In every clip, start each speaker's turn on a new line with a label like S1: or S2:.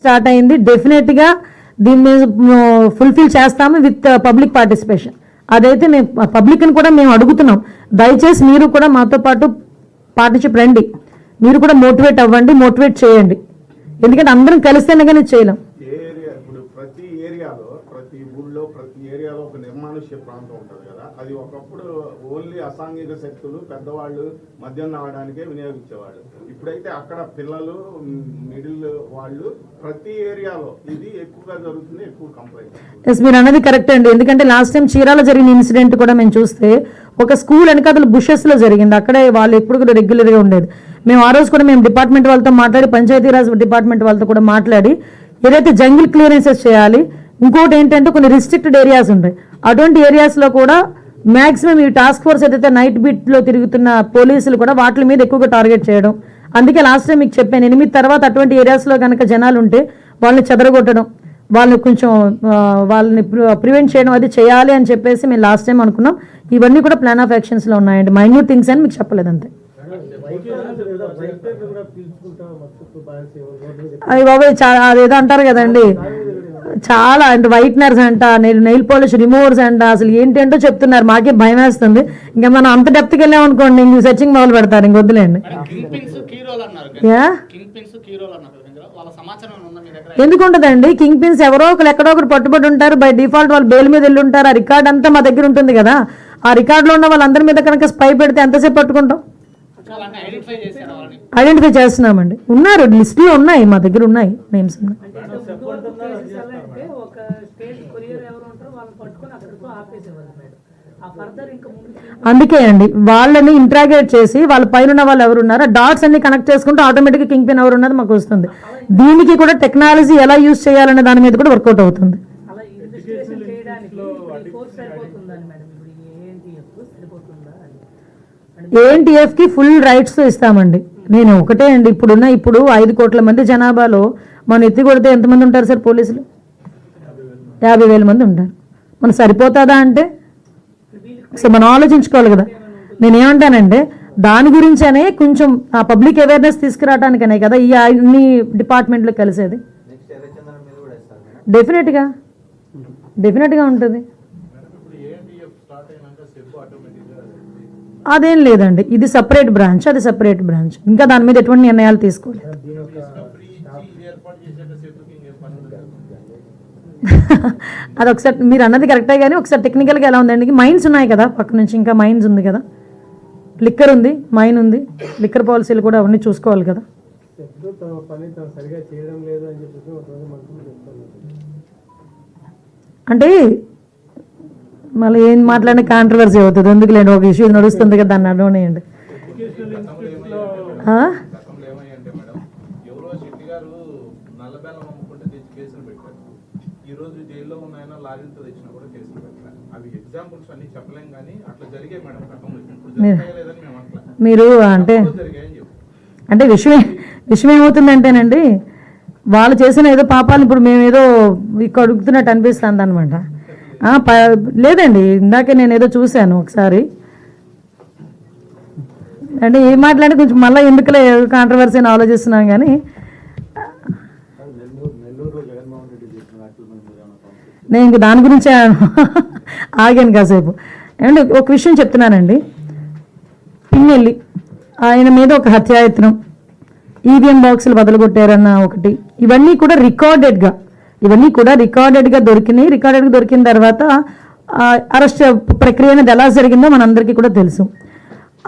S1: Start అయింది. డెఫినెట్గా దీన్ని ఫుల్ఫిల్ చేస్తాము విత్ పబ్లిక్ పార్టిసిపేషన్ అదైతే మేము పబ్లిక్ని కూడా మేము అడుగుతున్నాం. దయచేసి మీరు కూడా మాతో పాటు పార్టిసిపేట్ రండి. మీరు కూడా మోటివేట్ అవ్వండి మోటివేట్ చేయండి. ఎందుకంటే అందరం కలిస్తేనే కానీ చేయలేం
S2: ఏ ఏరియా ఇప్పుడు ప్రతి ఏరియాలో ప్రతి ఈ ఏరియాలో ఒక నిర్మానుష్య ప్రాంతం ఉంటుంది కదా. అది ఒకప్పుడు ఓన్లీ అసాంఘిక శక్తులు పెద్దవాళ్ళు మద్యం తాగడానికే వినియోగించేవాళ్ళు. ఇప్పుడైతే అక్కడ పిల్లలు మిడిల్ వాళ్ళు ప్రతి ఏరియాలో ఇది ఎక్కువగా జరుగుతుంది ఎక్కువ కంప్లైంట్
S1: ఎస్ మీరు అన్నది కరెక్ట్ అండి. ఎందుకంటే లాస్ట్ టైం చీరాల జరిగిన ఇన్సిడెంట్ కూడా మేము చూస్తే ఒక స్కూల్ వెనకాతల బుషెస్లో జరిగింది. అక్కడే వాళ్ళు ఎప్పుడు కూడా రెగ్యులర్గా ఉండేది. మేము ఆ రోజు కూడా మేము డిపార్ట్మెంట్ వాళ్ళతో మాట్లాడి పంచాయతీరాజ్ డిపార్ట్మెంట్ వాళ్ళతో కూడా మాట్లాడి ఏదైతే జంగిల్ క్లియరెన్సెస్ చేయాలి ఇంకోటి ఏంటంటే కొన్ని రిస్ట్రిక్టెడ్ ఏరియాస్ ఉంటాయి. అటువంటి ఏరియాస్లో కూడా మ్యాక్సిమం ఈ టాస్క్ ఫోర్స్ ఏదైతే నైట్ బీట్లో తిరుగుతున్న పోలీసులు కూడా వాటి మీద ఎక్కువగా టార్గెట్ చేయడం. అందుకే లాస్ట్ టైం మీకు చెప్పాను ఎనిమిది తర్వాత అటువంటి ఏరియాస్లో కనుక జనాలు ఉంటే వాళ్ళని చెదరగొట్టడం వాళ్ళని కొంచెం వాళ్ళని ప్రివెంట్ చేయడం అది చేయాలి అని చెప్పేసి మేము లాస్ట్ టైం అనుకున్నాం. ఇవన్నీ కూడా ప్లాన్ ఆఫ్ యాక్షన్స్లో ఉన్నాయండి. మైన్యూట్ థింగ్స్ అని మీకు చెప్పలేదు అంతే అవి బాబాయ్ చాలా అదేదో అంటారు కదండి. చాలా అంటే వైట్నర్స్ అంట నెయిల్ నెయిల్ పాలిష్ రిమూవర్స్ అంట అసలు ఏంటంటో చెప్తున్నారు. మాకే భయం వేస్తుంది ఇంకా మనం అంత డెప్త్కి వెళ్ళాం అనుకోండి ఇంక సెర్చింగ్ మొదలు పెడతారు ఇంక వద్దులేండి.
S3: Madam kingpins key role అన్నారు
S1: యా?
S3: కింగ్ పిన్స్ కీ రోల్ అన్నారు కదా ఇందులో. వాళ్ళ సమాచారం ఏమైనా ఉందా? మీ దగ్గర
S1: ఎందుకు ఉంటుందండి కింగ్ పిన్స్ ఎవరో ఒకరు ఎక్కడో ఒకరు పట్టుబడి ఉంటారు. బై డిఫాల్ట్ వాళ్ళు బెయిల్ మీద వెళ్ళి ఉంటారు. ఆ రికార్డ్ అంతా మా దగ్గర ఉంటుంది కదా. ఆ రికార్డులో ఉన్న వాళ్ళందరి మీద కనుక స్పై పెడితే ఎంతసేపు పట్టుకుంటాం?
S3: ఐడెంటిఫై
S1: చేస్తున్నామండి. ఉన్నారు లిస్టులో ఉన్నాయి మా దగ్గర ఉన్నాయి నేమ్స్ ఉన్నాయి
S4: అంటే ఒక స్టేట్ కొరియర్ ఎవరు ఉంటారో వాళ్ళని పట్టుకొని అక్కడితో ఆపేసేవాళ్ళు మేడం ఆ ఫర్దర్ ఇంకా ముందు
S1: అందుకే అండి వాళ్ళని ఇంట్రాగేట్ చేసి వాళ్ళ పైన ఉన్న వాళ్ళు ఎవరు ఉన్నారో డాట్స్ అన్ని కనెక్ట్ చేసుకుంటే ఆటోమేటిక్గా కింగ్ పిన్ ఎవరు ఉన్నది మాకు వస్తుంది. దీనికి కూడా టెక్నాలజీ ఎలా యూజ్ చేయాలనే దాని మీద కూడా వర్కౌట్ అవుతుంది.
S4: అలా ఇన్వెస్టిగేషన్ చేయడానికి ఇప్పుడు ఈ కోర్స్ సరిపోతుందని మేడం ఇప్పుడు ఈ ఏఎన్టీఎఫ్ సరిపోతుందా అని.
S1: ఏఎన్టీఎఫ్కి ఫుల్ రైట్స్ ఇస్తామండి. నేను ఒకటే అండి ఇప్పుడున్న ఇప్పుడు ఐదు కోట్ల మంది జనాభాలో మనం ఎత్తి కొడితే ఎంతమంది ఉంటారు సార్ పోలీసులు? యాభై వేల మంది ఉంటారు. మనం సరిపోతుందా అంటే? సో మనం ఆలోచించుకోవాలి కదా. నేనేమంటానంటే దాని గురించనే కొంచెం ఆ పబ్లిక్ అవేర్నెస్ తీసుకురావడానికనే కదా ఈ అన్ని డిపార్ట్మెంట్లు కలిసేది. డెఫినెట్గా. డెఫినెట్గా ఉంటుంది. అదేం లేదండి. ఇది సపరేట్ బ్రాంచ్ అది సపరేట్ బ్రాంచ్. ఇంకా దాని మీద ఎటువంటి నిర్ణయాలు తీసుకోలేదు. అది ఒకసారి మీరు అన్నది కరెక్టే కానీ ఒకసారి టెక్నికల్గా ఎలా ఉందండి? మైన్స్ ఉన్నాయి కదా పక్క నుంచి ఇంకా మైన్స్ ఉంది కదా? లిక్కర్ ఉంది మైన్ ఉంది లిక్కర్ పాలసీలు కూడా అవన్నీ చూసుకోవాలి కదా? అంటే మళ్ళీ ఏం మాట్లాడిన కాంట్రవర్సీ అవుతుంది. ఎందుకులేండి ఒక ఇష్యూ నడుస్తుంది కదా దాన్ని అడవనేయండి. మీరు అంటే అంటే విషయం విషయం ఏమవుతుందంటేనండి వాళ్ళు చేసిన ఏదో పాపాలు ఇప్పుడు మేము ఏదో ఇక్కడ అడుగుతున్నట్టు అనిపిస్తుంది అనమాట లేదండి ఇందాకే నేను ఏదో చూశాను ఒకసారి. అంటే ఏం మాట్లాడి కొంచెం మళ్ళీ ఎందుకులే కాంట్రవర్సీ ఆలోచిస్తున్నాం కానీ నేను ఇంక దాని గురించే ఆగాను కాసేపు. అండ్ ఒక విషయం చెప్తున్నానండి. పిన్నెల్లి ఆయన మీద ఒక హత్యాయత్నం ఈవీఎం బాక్సులు బదలగొట్టారన్న ఒకటి ఇవన్నీ కూడా రికార్డెడ్గా ఇవన్నీ కూడా రికార్డెడ్గా దొరికినాయి. రికార్డెడ్గా దొరికిన తర్వాత అరెస్ట్ ప్రక్రియ అనేది ఎలా జరిగిందో మనందరికీ కూడా తెలుసు.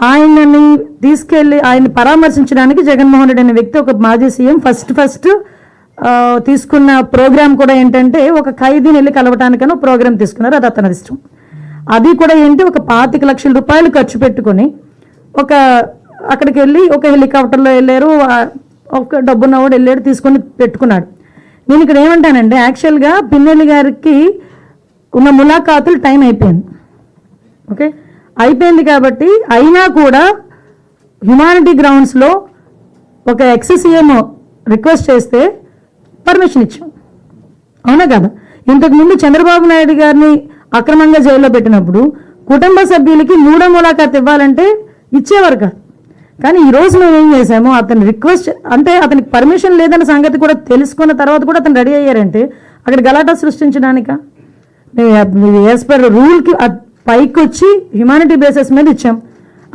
S1: ఆయనని తీసుకెళ్ళి ఆయన పరామర్శించడానికి జగన్మోహన్ రెడ్డి అనే వ్యక్తి ఒక మాజీ సీఎం ఫస్ట్ ఫస్ట్ తీసుకున్న ప్రోగ్రామ్ కూడా ఏంటంటే ఒక ఖైదీని వెళ్ళి కలవటానికని ప్రోగ్రామ్ తీసుకున్నారు అది అతని ఇష్టం. అది కూడా ఏంటి ఒక పాతిక లక్షల రూపాయలు ఖర్చు పెట్టుకొని ఒక అక్కడికి వెళ్ళి ఒక హెలికాప్టర్లో వెళ్ళారు ఒక డబ్బున్నవాడు వెళ్ళాడు తీసుకొని పెట్టుకున్నాడు. నేను ఇక్కడ ఏమంటానంటే యాక్చువల్గా పిన్నెల్లి గారికి ఉన్న ములాఖాతులు టైం అయిపోయింది. ఓకే? అయిపోయింది కాబట్టి అయినా కూడా హ్యుమానిటీ గ్రౌండ్స్లో ఒక ఎక్స్సీఎం రిక్వెస్ట్ చేస్తే పర్మిషన్ ఇచ్చాం. అవునా కదా? ఇంతకుముందు చంద్రబాబు నాయుడు గారిని అక్రమంగా జైల్లో పెట్టినప్పుడు కుటుంబ సభ్యులకి మూడో ములాఖాత్ ఇవ్వాలంటే ఇచ్చేవారు కాదు. కానీ ఈ రోజు మేము ఏం చేసాము అతని రిక్వెస్ట్ అంటే అతనికి పర్మిషన్ లేదన్న సంగతి కూడా తెలుసుకున్న తర్వాత కూడా అతను రెడీ అయ్యారంటే అక్కడ గలాటా సృష్టించడానిక? యాజ్ పర్ రూల్కి పైకి వచ్చి హ్యుమానిటీ బేసిస్ మీద ఇచ్చాం.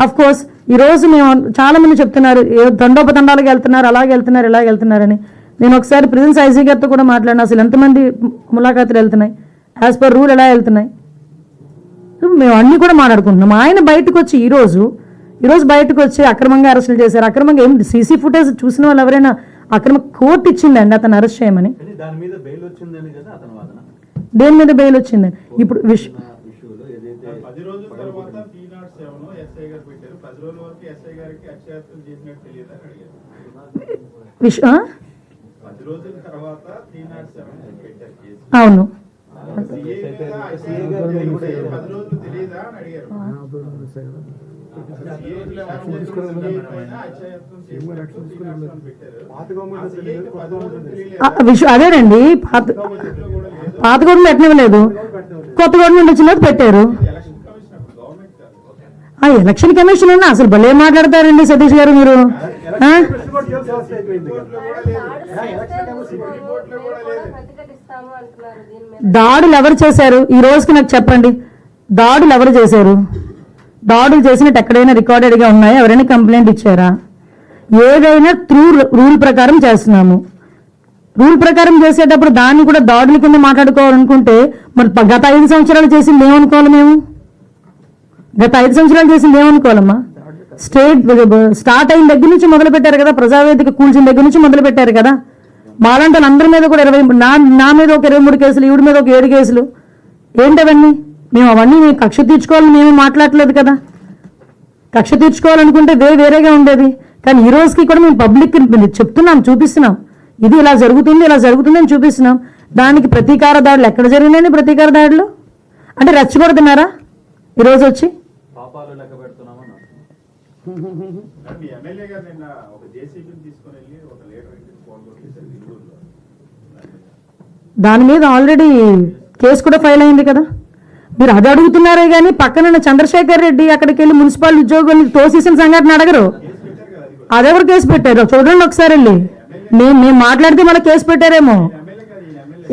S1: అఫ్ కోర్స్ ఈ రోజు మేము చాలా మంది చెప్తున్నారు ఏ దండోపతండాలకు వెళ్తున్నారు అలాగే వెళ్తున్నారు ఇలాగ వెళ్తున్నారని. నేను ఒకసారి ప్రిజెన్స్ ఐజీ గారితో కూడా మాట్లాడినా అసలు ఎంతమంది ములాఖాతులు వెళ్తున్నాయి? యాజ్ పర్ రూల్ ఎలా వెళ్తున్నాయి? మేము అన్నీ కూడా మాట్లాడుకుంటున్నాం. ఆయన బయటకు వచ్చి ఈరోజు ఈరోజు బయటకు వచ్చి అక్రమంగా అరెస్టులు చేశారు. అక్రమంగా ఏం సీసీ ఫుటేజ్ చూసిన వాళ్ళు ఎవరైనా అక్రమ కోర్టు ఇచ్చిందండి అతను అరెస్ట్ చేయమని.
S5: దాని మీద బెయిల్ వచ్చిందని కదా అతని వాదన?
S1: దేని మీద బెయిల్ వచ్చింది? ఇప్పుడు విష్ విష్ అవును. అదేనండి పాత పాత గవర్నమెంట్ పెట్టనివ్వలేదు. కొత్త గవర్నమెంట్ వచ్చిన తర్వాత పెట్టారు.
S2: ఎలక్షన్ కమిషన్ అప్పుడు గవర్నమెంట్ కాదు.
S1: ఆ ఎలక్షన్ కమిషన్ అన్న అసలు భలే మాట్లాడతారండి సతీష్ గారు మీరు. దాడులు ఎవరు చేశారు? ఈ రోజుకి నాకు చెప్పండి. దాడులు ఎవరు చేశారు? దాడులు చేసినట్టు ఎక్కడైనా రికార్డెడ్గా ఉన్నాయా? ఎవరైనా కంప్లైంట్ ఇచ్చారా? ఏదైనా త్రూ రూల్ ప్రకారం చేస్తున్నాము. రూల్ ప్రకారం చేసేటప్పుడు దాన్ని కూడా దాడుల కింద మాట్లాడుకోవాలనుకుంటే మరి గత ఐదు సంవత్సరాలు చేసింది ఏమనుకోవాలి మేము? గత ఐదు సంవత్సరాలు చేసింది ఏమనుకోవాలమ్మా? స్టేట్ స్టార్ట్ అయిన దగ్గర నుంచి మొదలు పెట్టారు కదా ప్రజావేదిక కూల్చిన దగ్గర నుంచి మొదలు పెట్టారు కదా. మాలాంటి అందరి మీద కూడా ఇరవై నా నా మీద ఒక ఇరవై మూడు కేసులు ఈవిడ మీద ఒక ఏడు కేసులు. ఏంటవన్నీ? మేము అవన్నీ మేము కక్ష తీర్చుకోవాలని మేము మాట్లాడలేదు కదా. కక్ష తీర్చుకోవాలనుకుంటే వే వేరేగా ఉండేది. కానీ ఈ రోజుకి కూడా మేము పబ్లిక్ చెప్తున్నాం చూపిస్తున్నాం. ఇది ఇలా జరుగుతుంది ఇలా జరుగుతుంది అని చూపిస్తున్నాం. దానికి ప్రతీకార దాడులు ఎక్కడ జరిగినాయని ప్రతీకార దాడులు? అంటే రెచ్చగొడుతున్నారా? ఈరోజు వచ్చి
S5: పాపాలు లెక్క పెడుతున్నామని
S2: మీ ఎమ్మెల్యే గారు నిన్న ఒక జేసీబీని తీసుకొని వెళ్ళి ఒక లీటర్ నెల్లూరులో
S1: దాని మీద ఆల్రెడీ కేసు కూడా ఫైల్ అయింది కదా. మీరు అది అడుగుతున్నారే కానీ పక్కన చంద్రశేఖర్ రెడ్డి అక్కడికి వెళ్ళి మున్సిపల్ ఉద్యోగుల్ని తోసేసిన సంఘటన అడగరు. అదెవరు కేసు పెట్టారు చూడండి ఒకసారి వెళ్ళి. మేము మేము మాట్లాడితే మళ్ళీ కేసు పెట్టారేమో.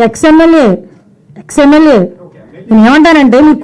S1: ఎక్స్ ఎమ్మెల్యే ఎక్స్ ఎమ్మెల్యే నేను ఏమంటానంటే మీకు